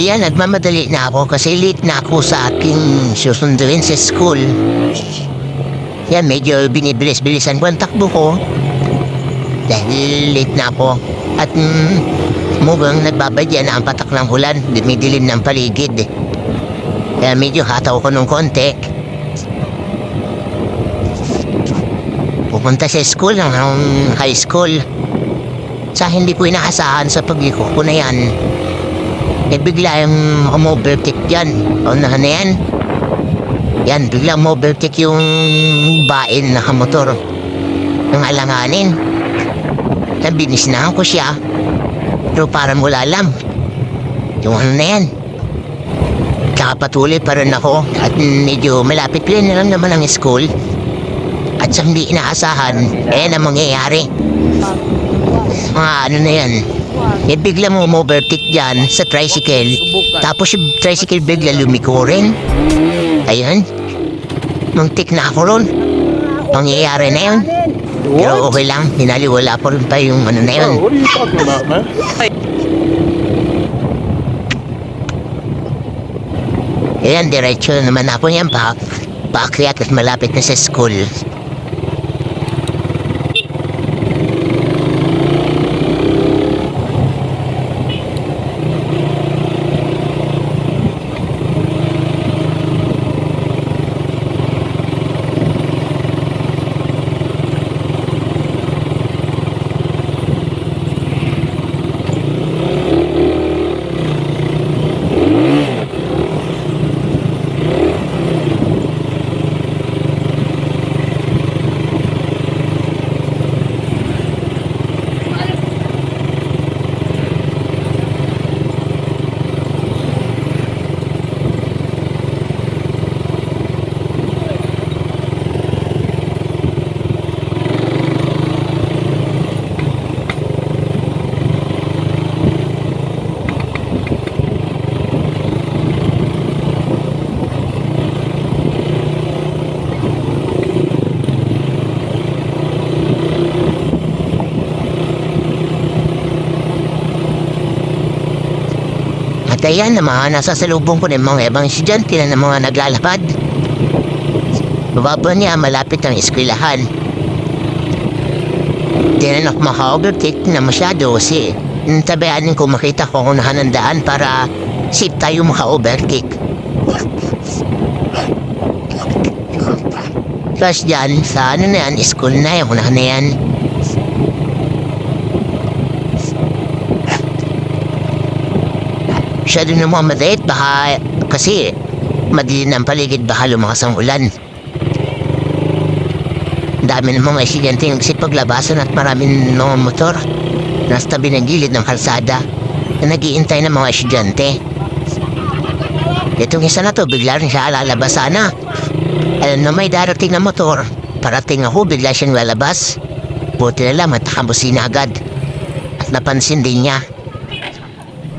Ayan, nagmamadali na ako kasi late na ako sa aking susunduin sa school. Yan, medyo binibilis-bilisan ko ang takbo ko. Dahil late na ako. At mm, mukhang nagbabadya na ang patak ng ulan. Dumidilim ng paligid. Kaya medyo hataw ko ng konti. Pupunta sa school, ng high school. Sa hindi ko inaasahan sa pagliko ko na yan. Eh bigla yung umovertake dyan. O na na yan? Yan, bigla umovertake yung bain na motor. Ng alanganin. Nabinisnahan ko siya. Pero parang wala lang. Yung ano na yan. Kakapatuloy pa rin ako at medyo malapit rin na lang naman ang school. At sa hindi inaasahan, eh na mangyayari. Mga ano na yan. Eh bigla mo overtake dyan sa tricycle. Tapos yung tricycle bigla lumiko rin. Ayun. Muntik na ako ron. Pangyayari na yun. Pero okay lang, hinaliwala pa rin pa yung ano na yun. Oh, what are you talking about, man? Ayan, diretso naman ako yan pa. Paakyat at malapit na sa school. At ayan na mga nasa salubong ko ng mga ibang estudyante na mga naglalakad. Bababa niya malapit ang na ako maka-overtake na masyado kasi tabayaanin ko makita ko kung nahanandaan para safe tayo maka-overtake. Plus dyan, sa ano na yan, school na yan, unahan na yan. Siya din naman madait, baka kasi madilim ang paligid, baka lumakas ang ulan. Dami ng mga estudyante yung paglabasan at maraming mga motor. Nasa tabi ng gilid ng kalsada na nagiintay ng mga estudyante. Itong isa na to, bigla rin siya lalabas sana. Alam na may darating na motor. Parating ako, bigla siyang lalabas. Buti na lang, matakambusina agad. At napansin din niya.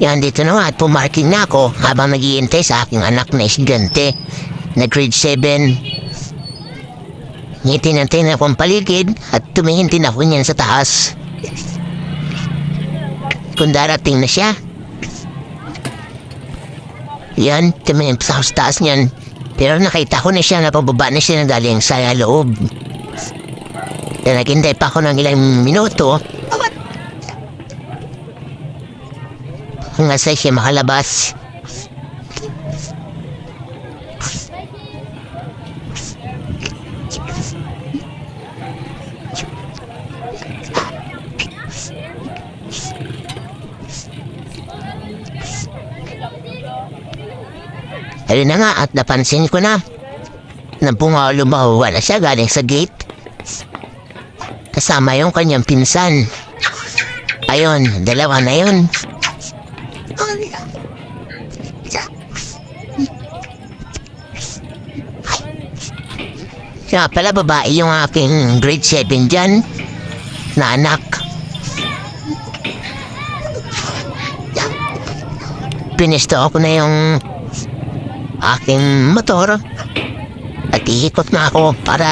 Yan dito na nga at pumarking na ako habang naghihintay sa aking anak na estudyante na grade 7. Ngiti-nantay na akong paligid at tumingin din ako niyan sa taas. Kung darating na siya. Yan, tumingin sa taas niyan. Pero nakita ko na siya na pababa na siya na galing sa loob. Kaya naghintay pa ako ng ilang minuto hanggang sa siya makalabas. Ayun na nga at napansin ko na na lumawa na siya galing sa gate. Kasama yung kanyang pinsan. Ayun, dalawa na yun. Siya. Pala babae yung aking grade 7 dyan. Na anak. Pinisto ako na yung aking motor. At iikot na ako para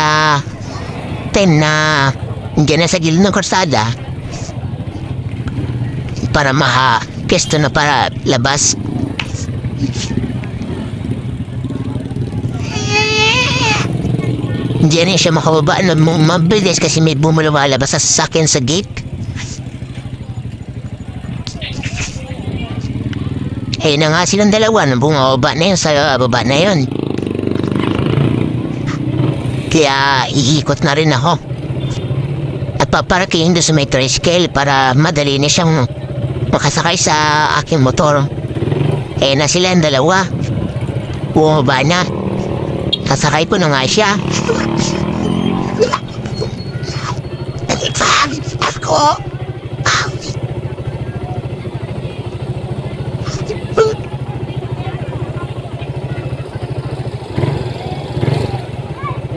ten na dyan na sa gilid ng korsada para maha pwesto na para labas Hindi na siya makababa na m- mabilis kasi may bumulawalabas sa sasakyan sa gate. Eh na nga silang dalawa na bumababa na yun sa baba na yun. Kaya iikot na rin ako. At paparaking doon sa may tricycle para madali na siyang makasakay sa aking motor. Eh na sila ang dalawa. Bumaba na. Sasakay ko na nga siya. Nagipag ako.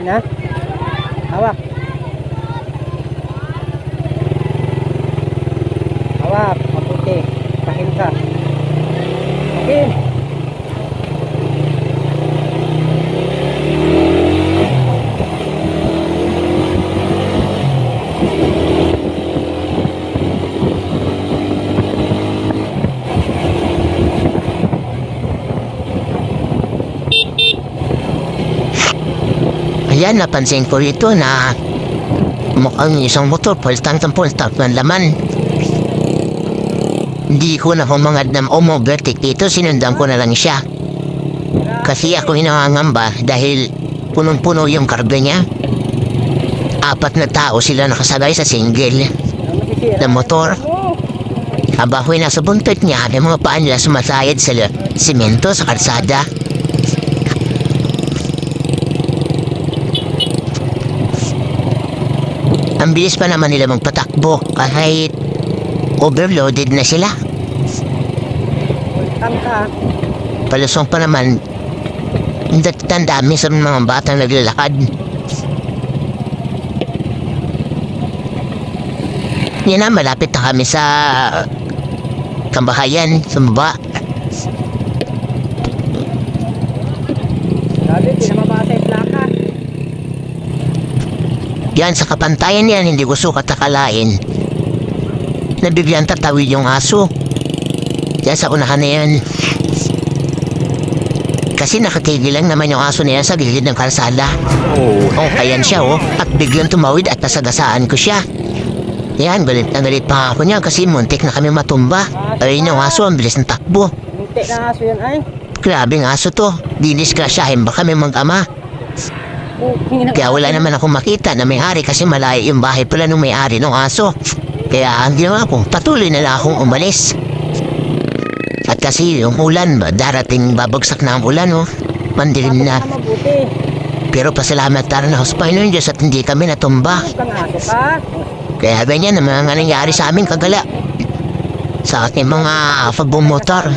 Hawak. Hawak. Pahin ka. Pahin. Ayan, napansin ko ito na mukhang isang motor pultang ng pultang ng laman. Hindi ko na humangad na umovertik dito, sinundan ko na lang siya. Kasi ako hinangangamba dahil punong-puno yung karga niya. Apat na tao sila nakasabay sa single na motor. Habang ako'y nasa buntot niya, may mga paa nila sumasayad sa simento sa kalsada. Ang bilis pa naman nila magpatakbo kahit overloaded na sila. Ultang ka. Palusong pa naman, ang dami sa mga batang naglalakad. Yan na, malapit na kami sa kambahayan, sa baba. Grabe, di na mabasa yung plaka. Yan, sa kapantayan yan, hindi ko sukat akalain. Na biglang tatawid yung aso. Yan sa unahan na yan. Kasi nakatigil lang naman yung aso na yan sa gilid ng kalsada. Oh. Oh, ayan siya oh. At biglang tumawid at nasagasaan ko siya. Yan, galit na galit pa ako niya kasi muntik na kami matumba. Ayun yung aso, ang bilis ng takbo. Hindi na aso yan ay. Grabing aso to. Diniskrasyahin ba kami mag-ama? Oh, Kaya wala naman akong makita na may-ari kasi malayo yung bahay pala ng may-ari ng aso. Kaya ang ginawa ko, patuloy na lang akong umalis. Kasi yung ulan, ba, darating babagsak na ang ulan, oh. Mandilim na. Pero pasalamat tayo na hospital ng Diyos at hindi kami natumba. Kaya ganyan ang mga nangyari sa amin kagala. Sa ating mga pagbumotor.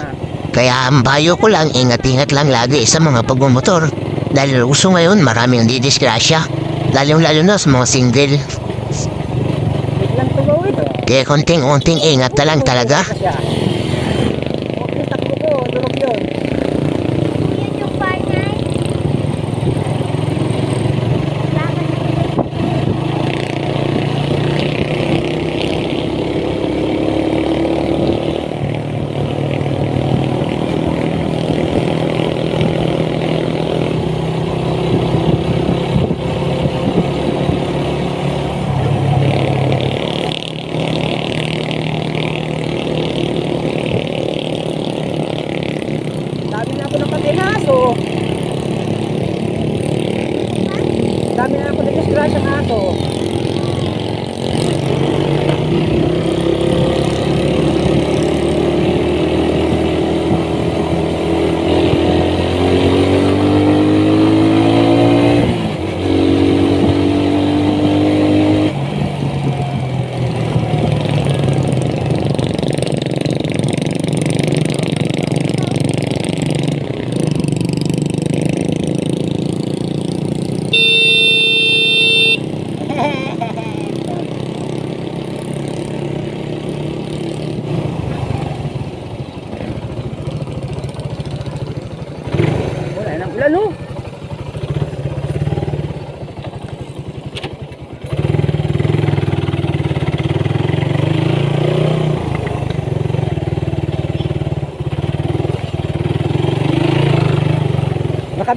Kaya ang payo ko lang, ingat-ingat lang lagi sa mga pagbumotor. Dahil uso ngayon, maraming didisgrasya. Lalong-lalo na sa mga single. Kaya konting-unting ingat na lang talaga.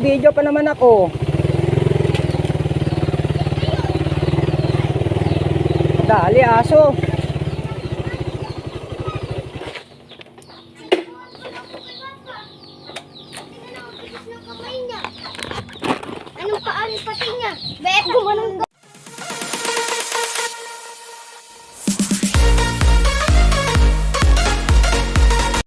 Naka-video pa naman ako. Dali, aso.